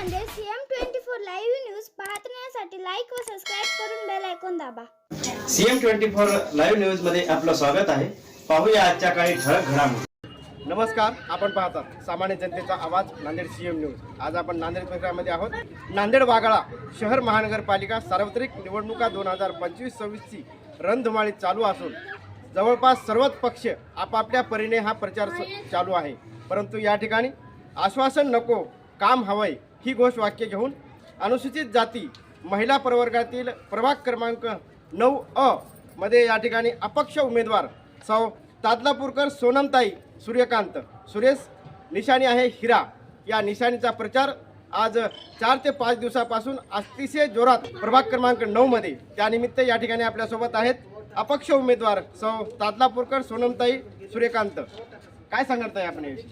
Nanded CM twenty four live news पाहण्यासाठी like व subscribe करून बेल ऐकून दाबा. सीएम ट्वेंटी फोर लाईव्ह न्यूजमध्ये आपलं स्वागत आहे. पाहूया आजच्या काही ठळक घडामोडी. नमस्कार आपण पाहतात सामान्य जनतेचा आवाज नांदेड सीएम न्यूज. आज आपण नांदेड परिसरामध्ये आहोत. नांदेड वाघाळा शहर महानगरपालिका सार्वत्रिक निवडणुका दोन हजार पंचवीस सव्वीसची रणधुमाळी चालू असून जवळपास सर्वच पक्ष आपापल्या परीने हा प्रचार स- चालू आहे. परंतु या ठिकाणी आश्वासन नको काम हवंय ही घोष वाक्य घेऊन अनुसूचित जाती महिला प्रवर्गातील प्रभाग क्रमांक नऊ अ मध्ये या ठिकाणी अपक्ष उमेदवार सौ तादलापूरकर सोनमताई सूर्यकांत सुरेश निशाणी आहे हिरा. या निशाणीचा प्रचार आज चार ते पाच दिवसापासून अतिशय जोरात प्रभाग क्रमांक नऊमध्ये त्यानिमित्त या ठिकाणी आपल्यासोबत आहेत अपक्ष उमेदवार सौ तादलापूरकर सोनमताई सूर्यकांत. काय सांगत आहे आपण याविषयी?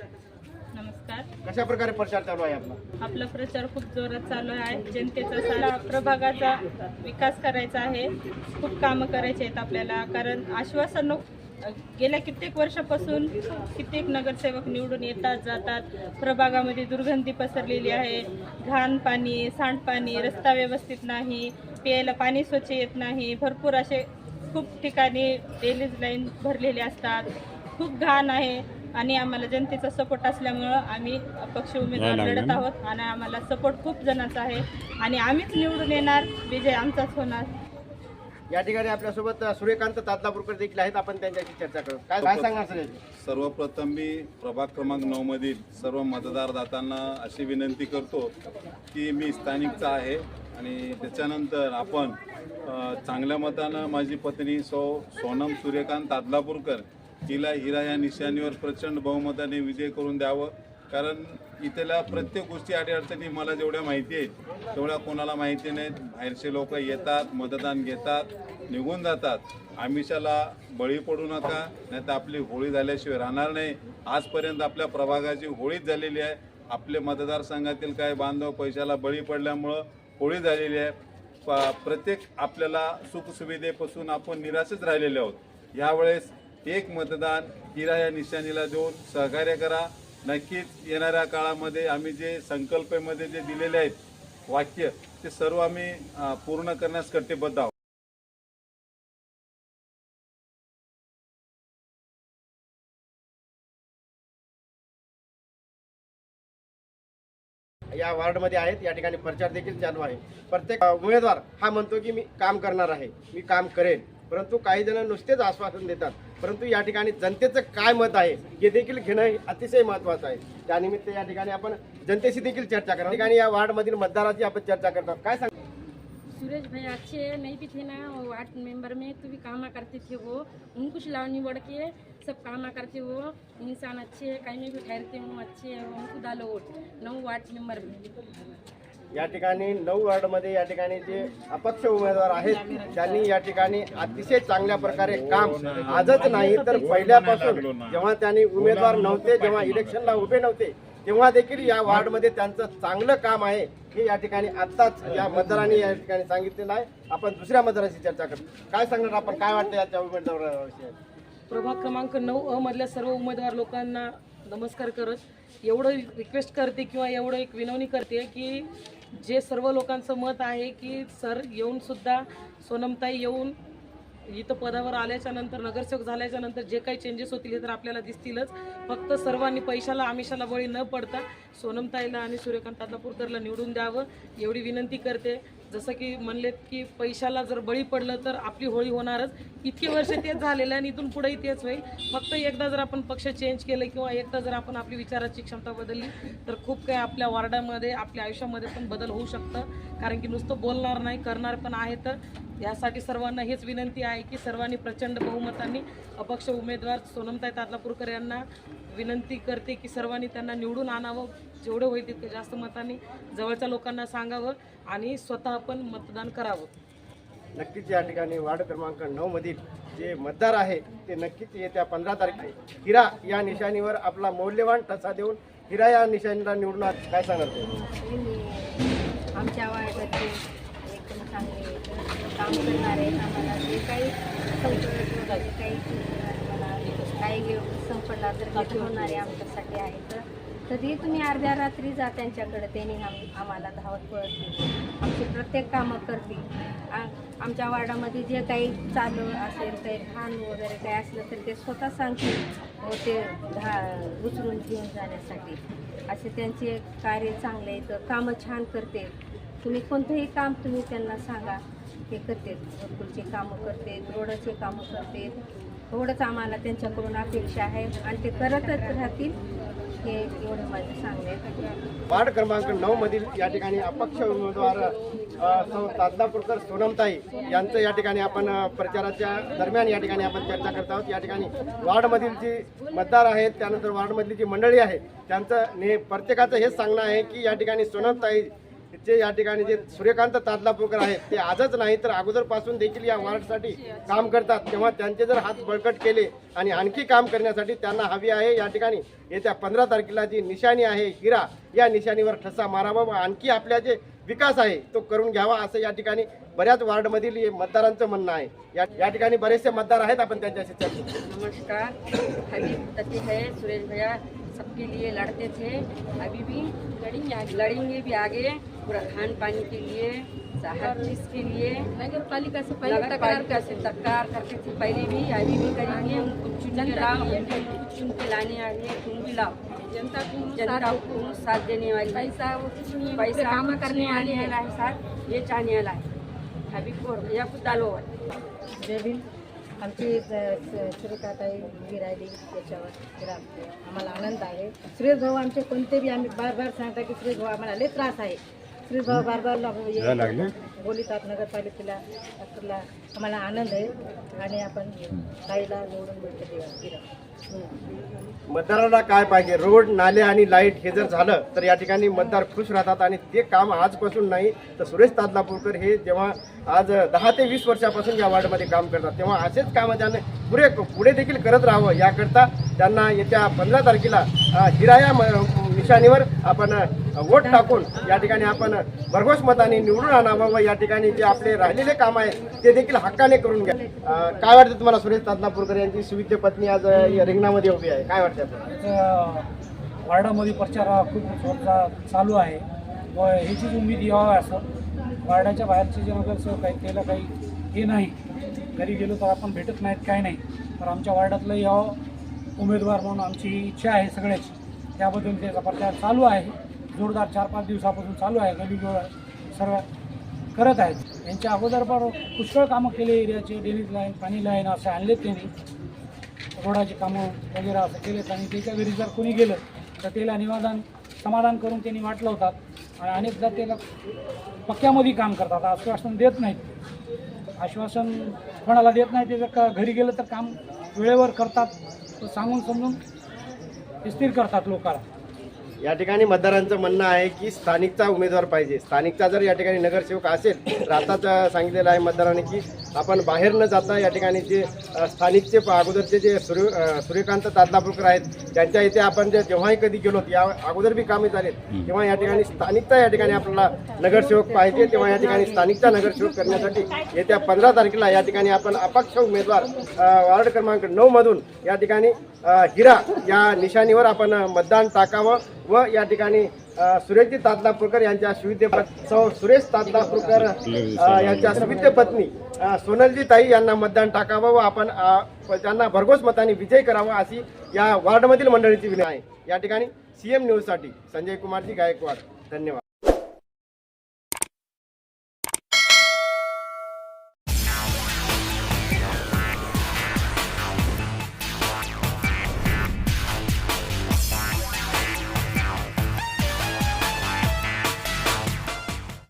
नमस्कार. कशा प्रकारे प्रचार चालू आहे आपला? आपला प्रचार खूप जोरात चालू आहे. जनतेचा सारा प्रभागाचा विकास करायचा आहे. खूप कामं करायचे आहेत आपल्याला. कारण आश्वासन गेल्या कित्येक वर्षापासून कित्येक नगरसेवक निवडून येतात जातात. प्रभागामध्ये दुर्गंधी पसरलेली आहे. घाण पाणी सांडपाणी रस्ता व्यवस्थित नाही. प्यायला पाणी स्वच्छ येत नाही. भरपूर असे खूप ठिकाणी डेलीज लाईन भरलेले असतात. खूप घाण आहे. आणि आम्हाला जनतेचा सपोर्ट असल्यामुळं आम्ही अपक्ष उमेदवार लढत आहोत आणि आम्हाला सपोर्ट खूप जणांचा आहे. आणि आम्हीच निवडून येणार विजय आमचाच होणार. या ठिकाणी आपल्यासोबत सूर्यकांत तादलापूरकर देखील आहेत आपण त्यांच्याशी चर्चा करू. काय काय सांगणार सर? सर्वप्रथम मी प्रभाग क्रमांक नऊ मधील सर्व मतदारदातांना अशी विनंती करतो की मी स्थानिकचा आहे आणि त्याच्यानंतर आपण चांगल्या मतानं माझी पत्नी सौ सोनम सूर्यकांत तादलापूरकर तिला हिरा या निशाणीवर प्रचंड बहुमताने विजय करून द्यावं. कारण इथल्या प्रत्येक गोष्टी अडीअडचणी मला जेवढ्या माहिती आहेत तेवढ्या कोणाला माहिती नाहीत. बाहेरचे लोक येतात मतदान घेतात निघून जातात. आमिषाला बळी पडू नका नाही तर आपली होळी झाल्याशिवाय राहणार नाही. आजपर्यंत आपल्या प्रभागाची होळीच झालेली आहे. आपले मतदारसंघातील काही बांधव पैशाला बळी पडल्यामुळं होळी झालेली आहे. प- प्रत्येक आपल्याला सुखसुविधेपासून आपण निराशच राहिलेले आहोत. यावेळेस एक मतदान हिरा या निशाणीला देऊन सहकार्य करा. नक्कीच येणाऱ्या काळामध्ये आम्ही जे संकल्पमध्ये जे दिलेले आहेत वाक्य ते सर्व आम्ही पूर्ण करण्यास कटिबद्ध आहोत. या वार्डमध्ये आहेत या ठिकाणी प्रचार देखील चालू आहे. प्रत्येक उमेदवार हा म्हणतो की मी काम करणार आहे मी काम करेन. परंतु काही जण नुसतेच आश्वासन देतात. परंतु या ठिकाणी जनतेचं काय मत आहे हे देखील घेणं हे अतिशय महत्त्वाचं आहे. त्यानिमित्त या ठिकाणी आपण जनतेशी देखील चर्चा करणार. ठिकाणी या वार्डमधील मतदाराची आपण चर्चा करतो काय सांग सुरेश भाई अच्छे नहीं भी थे ना वार्ड मेंबर में तो भी काम करते थे वो। उनको चुनाव निबड़ के सब काम करते वो। इंसान अच्छे है कहीं में भी ठहरते हो अच्छे है उनको डालो वोट नौ वार्ड मेंबर में। या ठिकाणी नऊ वार्डमध्ये या ठिकाणी जे अपक्ष उमेदवार आहेत त्यांनी या ठिकाणी अतिशय चांगल्या प्रकारे काम आजच नाही तर पहिल्यापासून जेव्हा त्यांनी उमेदवार नव्हते जेव्हा इलेक्शनला उभे नव्हते तेव्हा देखील या वार्डमध्ये त्यांचं चांगलं काम आहे हे या ठिकाणी आत्ताच या मतदारांनी या ठिकाणी सांगितलेलं आहे. आपण दुसऱ्या मतदाराशी चर्चा करू. काय सांगणार आपण? काय वाटतं याच्या उमेदवाराविषयी? प्रभाग क्रमांक नऊ अ मधल्या सर्व उमेदवार लोकांना नमस्कार करत एवढं रिक्वेस्ट करते किंवा एवढं एक विनवणी करते की जे सर्व लोकांचं मत आहे की सर येऊनसुद्धा सोनमताई येऊन इथं पदावर आल्याच्यानंतर नगरसेवक झाल्याच्यानंतर जे काही चेंजेस होतील हे तर आपल्याला दिसतीलच. फक्त सर्वांनी पैशाला आमिषाला बळी न पडता सोनमताईला आणि सूर्यकांत तातापूरकरला निवडून द्यावं एवढी विनंती करते. जसं की म्हणलेत की पैशाला जर बळी पडलं तर आपली होळी होणारच. इतकी वर्ष तेच झालेलं आहे आणि इथून पुढेही तेच होईल. फक्त एकदा जर आपण पक्ष चेंज केलं किंवा एकदा जर आपण आपली विचाराची क्षमता बदलली तर खूप काही आपल्या वार्डामध्ये आपल्या आयुष्यामध्ये पण बदल होऊ शकतं. कारण की नुसतं बोलणार नाही करणार पण आहे तर. यासाठी सर्वांना हेच विनंती आहे की सर्वांनी प्रचंड बहुमतांनी अपक्ष उमेदवार सोनमताई तातलापूरकर यांना विनंती करते की सर्वांनी त्यांना निवडून आणावं. जेवढं होईल तितकं जास्त मतांनी जवळच्या लोकांना सांगावं. आणि स्वतः पण मतदान करावं. नक्कीच या ठिकाणी वार्ड क्रमांक नऊ मधील जे मतदार आहे ते नक्कीच येत्या पंधरा तारखे हिरा या निशाणीवर आपला मौल्यवान ठसा देऊन हिरा या निशाणीला निवडून काय सांगाल ते? आमच्या वार्डाचे एकदम चांगले काम करणारे आम्हाला जे काही संकट जे काही तर होणारे आमच्यासाठी आहे. तर तरी तुम्ही अर्ध्या रात्री जा त्यांच्याकडे. त्यांनी आम आम्हाला धावत पळत आमची प्रत्येक कामं करतील आमच्या वार्डामध्ये जे काही चालू असेल काही घाण वगैरे काही असलं तर ते स्वतः सांगतील. व ते धा उचलून घेऊन जाण्यासाठी. असे त्यांचे कार्य चांगले आहेत कामं छान करते. तुम्ही कोणतंही काम तुम्ही त्यांना सांगा. ते करते. घरकुलचे कामं करते. रोडाचे कामं करते. एवढंच आम्हाला त्यांच्याकडून अपेक्षा आहे. आणि ते करतच राहतील. हे एवढं माझं वार्ड क्रमांक नऊ मधील या ठिकाणी अपक्ष उमेदवार अ, सौ तादनापूरकर सोनमताई यांचं या ठिकाणी आपण प्रचाराच्या दरम्यान या ठिकाणी आपण चर्चा करत आहोत. या ठिकाणी वार्डमधील जी मतदार आहेत त्यानंतर वार्डमधली जी मंडळी आहे त्यांचं ने प्रत्येकाचं हेच सांगणं आहे की या ठिकाणी सोनमताई जे या ठिकाणी जे सूर्यकांत तादलापूरकर आहेत ते आजच नाही तर अगोदरपासून देखील या वार्डसाठी काम करतात. तेव्हा त्यांचे जर हात बळकट केले आणि आणखी काम करण्यासाठी त्यांना हवी आहे या ठिकाणी येत्या पंधरा तारखेला जी निशाणी आहे हिरा या निशाणीवर ठसा मारावा व आणखी आपल्या जे विकास आहे तो करून घ्यावा असं या ठिकाणी बऱ्याच वार्डमधील मतदारांचं म्हणणं आहे. या या ठिकाणी बरेचसे मतदार आहेत आपण त्यांच्याशी चर्चा नमस्कार. है सुरेश भैया. सबके लिए लड़ते थे। अभी भी लड़ेंगे आगे। लड़ेंगे भी आगे पूरा खान पानी के लिए हर चीज़ के लिए? नगर पालिका से पहले तकरार कैसे तकरार करते थे। पहले भी अभी भी करेंगे। उनको चुन के लाओ उनको चुन के लाने वाले तुम भी लाओ। जनता को जनता को साथ देने वाली पैसा पैसा काम करने वाले है। साथ। ये चाहने वाला है। अभी को भैया कुछ डालो। जय भीम। आमची सूर्यकाताई गिरायली त्याच्यावर. आम्हाला आनंद आहे. सुरेश भाऊ आमचे कोणते बी आम्ही बार बार सांगता की सुरेश भाऊ आम्हाला लय त्रास आहे. भाऊ बार बार लागले? बोलितात नगरपालिकेला डॉक्टरला. आम्हाला आनंद आहे आणि आपण ताईला निवडून गिरा मतदाराला काय पाहिजे? रोड नाले आणि लाइट हे जर झालं तर या ठिकाणी मतदार खुश राहतात आणि ते काम आजपासून नाही तर सुरेश तादलापूरकर हे जेव्हा आज दहा ते वीस वर्षापासून या वार्डमध्ये काम करतात तेव्हा असेच कामं त्याने पुढे पुढे देखील करत राहावं याकरता त्यांना येत्या पंधरा तारखेला अ, हिरा आपण वोट टाकून या ठिकाणी आपण भरघोस मताने निवडून आणावं व या ठिकाणी जे आपले राहिलेले काम आहे ते देखील हक्काने करून घ्या. काय वाटतं तुम्हाला सुरेश तादलापूरकर यांची सुविद्य पत्नी आज या रिंगणामध्ये उभी आहे? काय वाटतं वार्डामध्ये प्रचार हा खूप जोरचा चालू आहे. व ह्याचीच उमेद यावं असं. वार्डाच्या बाहेरचे जे नगरसेवक आहेत त्याला काही हे नाही. घरी गेलो तर आपण भेटत नाहीत काय नाही. तर आमच्या वार्डातलं यावं. उमेदवार म्हणून आमची इच्छा आहे सगळ्याची. त्याबद्दल त्याचा प्रचार चालू आहे. जोरदार चार पाच दिवसापासून चालू आहे. गली सर्व करत आहेत. यांच्या अगोदर पण पुष्कळ कामं केले एरियाचे डेनिज लाईन पाणी लाईन असं आणलेत त्यांनी. रोडाची कामं वगैरे असं केलेत आणि त्याच्या घरी जर कोणी गेलं तर त्याला निवादान समाधान करून त्यांनी वाटलं होतात आणि अनेकदा त्याला पक्क्यामध्ये काम करतात. आश्वासन देत नाहीत. आश्वासन कोणाला देत नाही ते जर का घरी गेलं तर काम वेळेवर करतात. तर सांगून समजून स्थिर करतात लोकांना या ठिकाणी मतदारांचं म्हणणं आहे की स्थानिकचा उमेदवार पाहिजे. स्थानिकचा जर या ठिकाणी नगरसेवक असेल तर आताच सांगितलेलं आहे मतदारांनी की आपण बाहेर न जाता या ठिकाणी जे स्थानिकचे अगोदरचे जे सूर्य सूर्यकांत तादलापूरकर आहेत त्यांच्या इथे आपण जे जेव्हाही कधी गेलो या अगोदर बी कामे झालेत. तेव्हा या ठिकाणी स्थानिकचा या ठिकाणी आपल्याला नगरसेवक पाहिजे तेव्हा या ठिकाणी स्थानिकचा नगरसेवक करण्यासाठी येत्या पंधरा तारखेला या ठिकाणी आपण अपक्ष उमेदवार वार्ड क्रमांक नऊ मधून या ठिकाणी हिरा या निशाणीवर आपण मतदान टाकावं व या ठिकाणी सुरेशजी तातलापूरकर यांच्या सुविद्य पत्- सौ सुरेश तातलापूरकर अ, यांच्या सुविद्य पत्नी सोनलजी ताई यांना मतदान टाकावं व आपण त्यांना भरघोस मताने विजय करावा अशी या वार्डमधील मंडळीची विनंती आहे. या ठिकाणी सीएम न्यूजसाठी संजय कुमारजी गायकवाड. धन्यवाद.